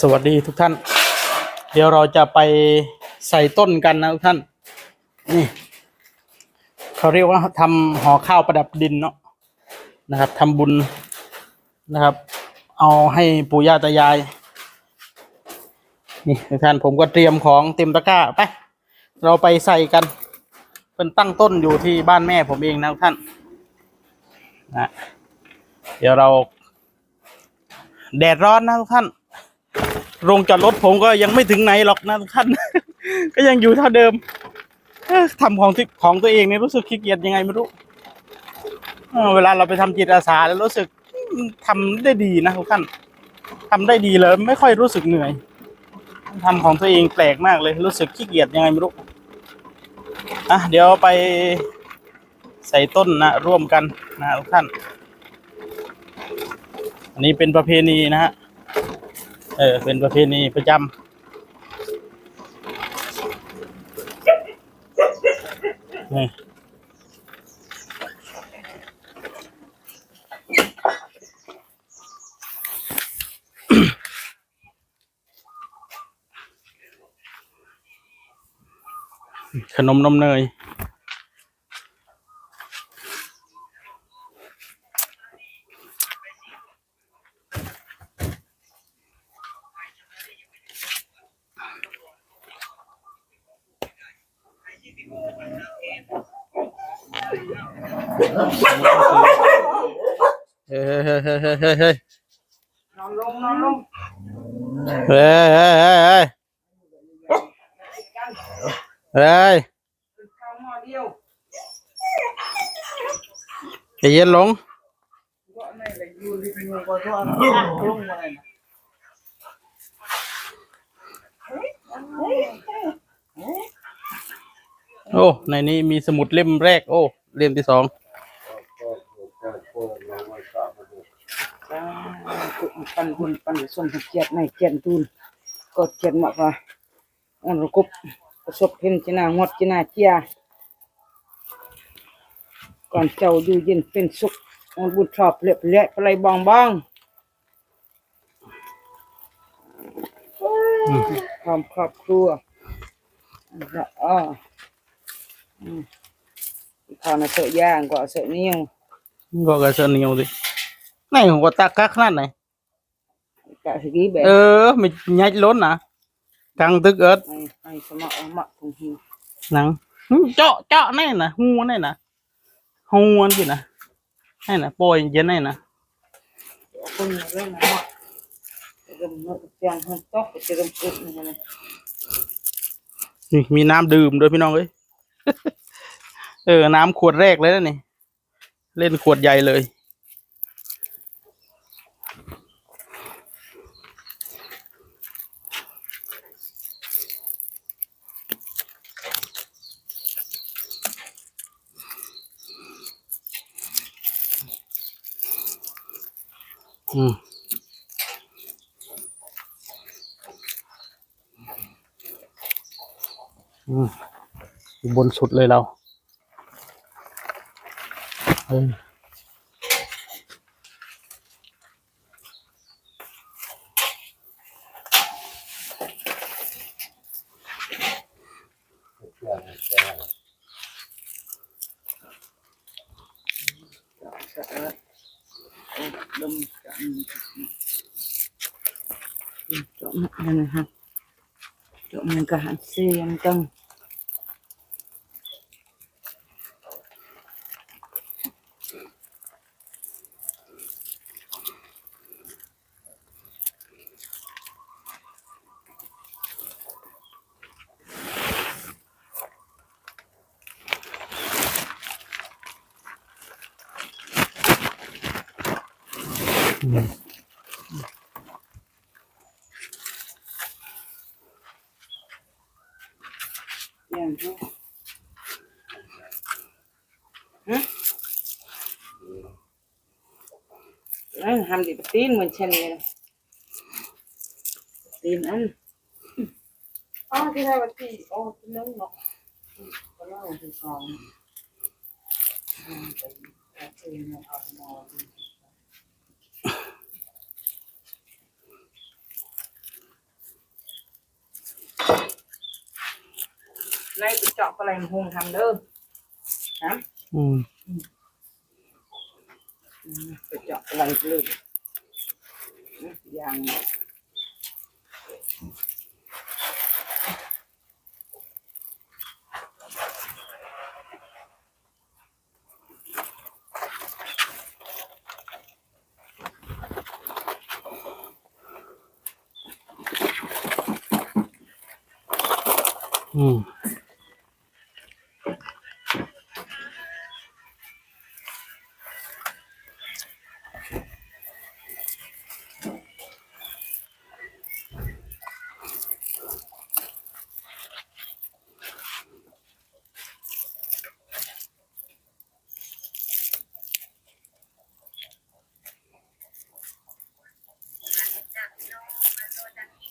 สวัสดีทุกท่าน เดี๋ยวเราจะไปใส่ต้นกันนะทุกท่าน นี่เขาเรียกว่าทำห่อข้าวประดับดินเนาะนะครับทำบุญนะครับ เอาให้ปู่ย่าตายาย นี่ทุกท่านผมก็เตรียมของเต็มตะกร้าไป เราไปใส่กัน เป็นตั้งต้นอยู่ที่บ้านแม่ผมเองนะทุกท่านนะเดี๋ยวเรา แดดร้อนนะทุกท่าน โรงจอดรถผมก็ยังไม่ถึงไหนหรอกนะทุกท่าน ก็ยังอยู่เท่าเดิมเอ้อทำของที่ของตัวเองเนี่ยรู้สึกขี้เกียจยังไงไม่รู้เวลาเราไปทำจิตอาสาแล้วรู้สึกอืมทำได้ดีนะทุกท่านทำได้ดีเลยไม่ค่อยรู้สึกเหนื่อยทำของตัวเองแปลกมากเลย รู้สึกขี้เกียจยังไงไม่รู้อะเดี๋ยวไปใส่ต้นนะร่วมกันนะทุกท่าน อันนี้เป็นประเพณีนะฮะ เออ เป็นประเพณีประจำนี่ขนมนมเนย เฮ้ยเฮ้ยเฮ้ยเฮ้ยเฮ้ยเฮ้ยนอนลงนอนลงเฮ้ยเฮ้ยเฮ้ยเฮ้ยเฮ้ยข้าวหม้อเดียวใจเย็นลงก็ไม่เลย โอ้ ในนี้มีสมุดเล่มแรก โอ้ เล่มที่สองปันคุณปันส่วนเกียรติในเกียรติตูนก็เกียรติมากว่าอันรกุบประสบเห็นจีนางดจีนาเจียก่อนเจ้าอยู่เย็นเป็นสุขอันบุญชอบเละเละอะไรบองบองความครอบครัวล้วอ๋อ อืมข้าวในเสือย่างก็เสือนิ้ว ก็กระเซินนิ้วดิไหนผมก็ตักกักขนาดไหน กะสิกี้แบบ เออไม่ยัดล้นนะกลางตึกเอิด ไอ้ไอ้สมองมักของหิว หนังเจาะเจาะแน่นะหูแน่นะหูอันกี่นะแน่นะโปรยเย็นแน่นะ คนเรื่องมักจะเริ่มเนื้อเตียงหันตอกจะเริ่มอึดนี่นะ นี่มีน้ำดื่มด้วยพี่น้องเอ้ย เออ น้ำขวดแรกเลยนะนี่ เล่นขวดใหญ่เลย อืมอืม อยู่บนสุดเลยเราเออสะอาดดมกันจบมันนะครับจบมันก็หันเสียงตัง อย่าง ham đi tin mình chân này tin ăn à cái này là gì ô cái nướng nó có nó là từ còn nay tôi chọn cái lành hùng hàm đơn hả ừ วันที่โอ้ที่เจาะอะก็เล่าถึงสองอืมไปเอางเอาเอามาดู nay tôi chọn cái lành hùng thằng đơn hả อืม tôi chọn cái lành lên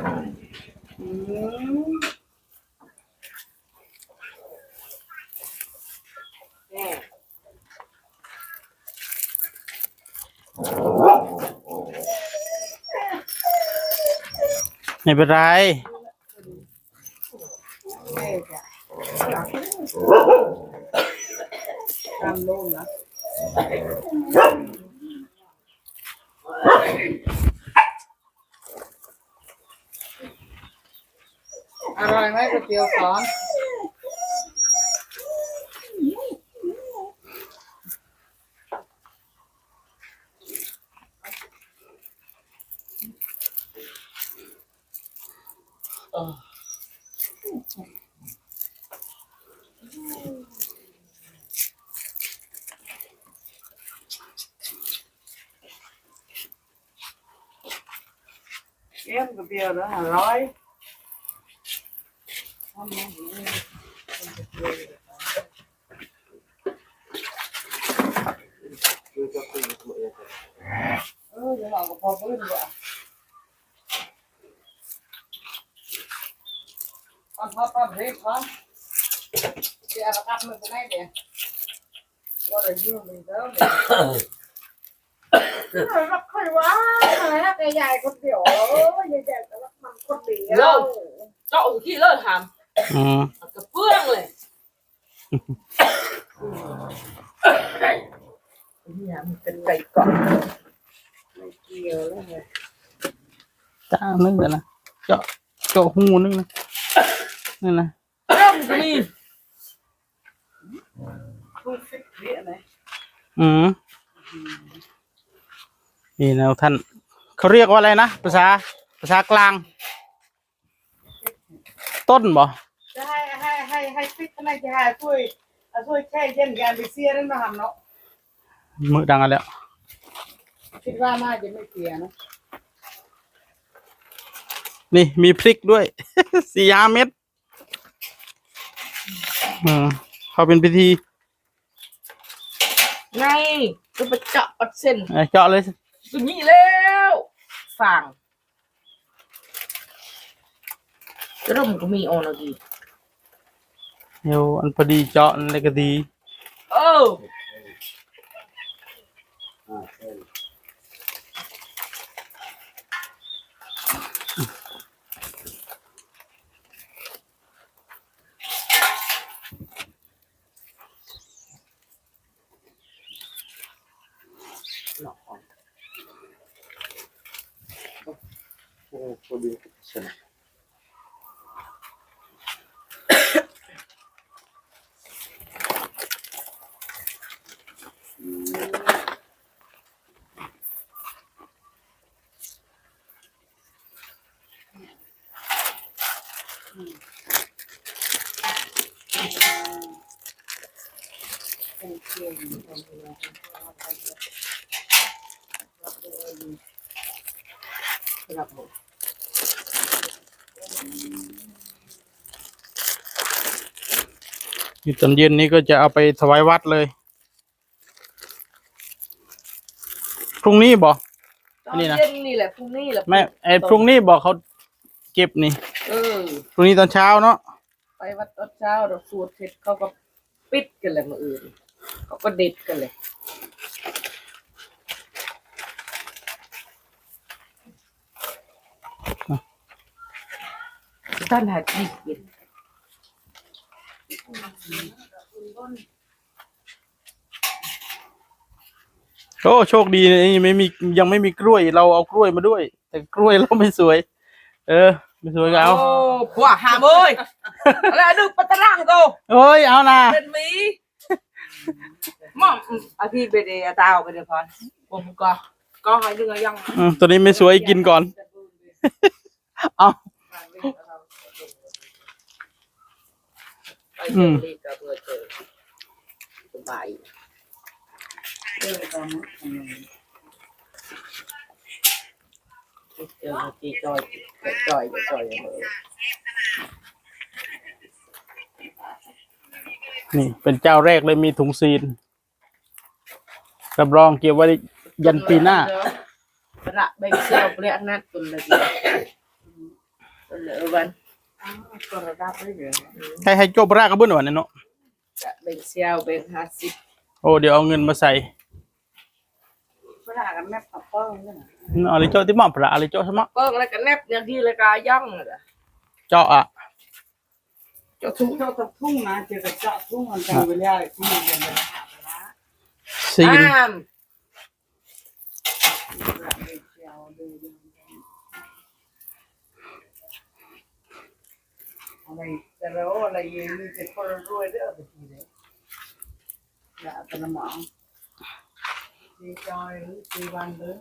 vàng này. อืม Nè, ไม่เป็นไร đây kìa. Cam luôn hả? อร่อยไหมก๋วยเตี๋ยวสอน kiếm cái bia đó là nói Ừ, để làm cái phô với mình vậy. Con thoát con rít con bia nó cắt mình cái này kìa qua đây dương mình tới để รักใครวะแกใหญ่คนเดียวใหญ่ๆแต่รักมันคนเดียวเจาะอยู่ที่เลิศทอืมำกระเพื่องเลยเนี่ยมันเป็นไก่เกาะ nhiều lắm rồi จ้านึงเดี๋ยวนะเจาะเจาะหูนึงนะ นี่นะเริ่มก็มี không thích địa này อืมนี่นะท่านเขาเรียกว่าอะไรนะภาษาภาษากลาง ต้นบ่จะให้ให้ให้ให้ฟิตนะจะให้ช่วยเอาช่วยแช่เย็นกันไปเสียนั่นมาทำเนาะมือดังกันแล้วคิดว่าน่าจะไม่เสียนะนี่มีพริกด้วยสี่ยาเม็ด อืมเขาเป็นพิธีไงก็ไปเจาะปัดเส้นเอ้ยเจาะเลยสุดนี้แล้วฝั่งเริ่มก็มีออนดี เดี๋ยวอันพอดีเจาะอะไรก็ดี เออ ครับผ มอยู่ตอนเย็นนี้ก็จะเอาไปถวายวัดเลย พรุ่งนี้บอกตอนนี่นะ เย็นนี่แหละพรุ่งนี้แหละแม่ไอ้พรุ่งนี้บอกเขาเก็บนี่ เออ พรุ่งนี้ตอนเช้าเนาะ ไปวัดตอนเช้าเราสวดเสร็จเขาก็ปิดกันเลยมืออื่นเขาก็เด็ดกันเลย ท่านหาจีกินโอ้โชคดีนะนี่ไม่มียังไม่มีกล้วย เราเอากล้วยมาด้วย แต่กล้วยเราไม่สวย เออ ไม่สวยก็เอา โอ้ผัวหามเอ้ยอะไรดึกปัตตะรังโตเอ้ยเอานะเป็นหมีหม่อมอาพี่เบเดอาตาวกันเดี๋ยวพอนผมก็ก็ให้ดึงยังอืมตัวนี้ไม่สวยกินก่อน เอา ไปเจอรีบกับเบอร์เจอสบายเออตอนนั้นเจอจีจอยจอยจอยเลยนี่ เป็นเจ้าแรกเลยมีถุงซีนรับรองเกี่ยวไว้ยันปีหน้าระใบเซลเปลี่ยนนัดตุนเลยตุนเลยวัน ก็ระดับได้เหรอให้ให้โจบรากกระเบื้องหน่อยเนาะใบเซลเบนห้าสิบโอ้เดี๋ยวเอาเงินมาใส่เวลากันแม่ปับเปิ้ลเนี่ยนะเอาอะไรโจที่หมอบละอะไรโจสมะเปิ้งแล้วก็แนบอย่างที่เลยกาย่องเลยเจาะอะเจ้าทุ่งเจ้าตะทุ่งนะเจอกับเจ้าทุ่งมันกันเวลาที่มันเป็นแบบซีนน้ำอะไรแต่แล้วอะไรยืนเป็นคนรวยเด้อไปทีเลยอย่าเป็นหมองสีจอยหรือดีวันเด้อ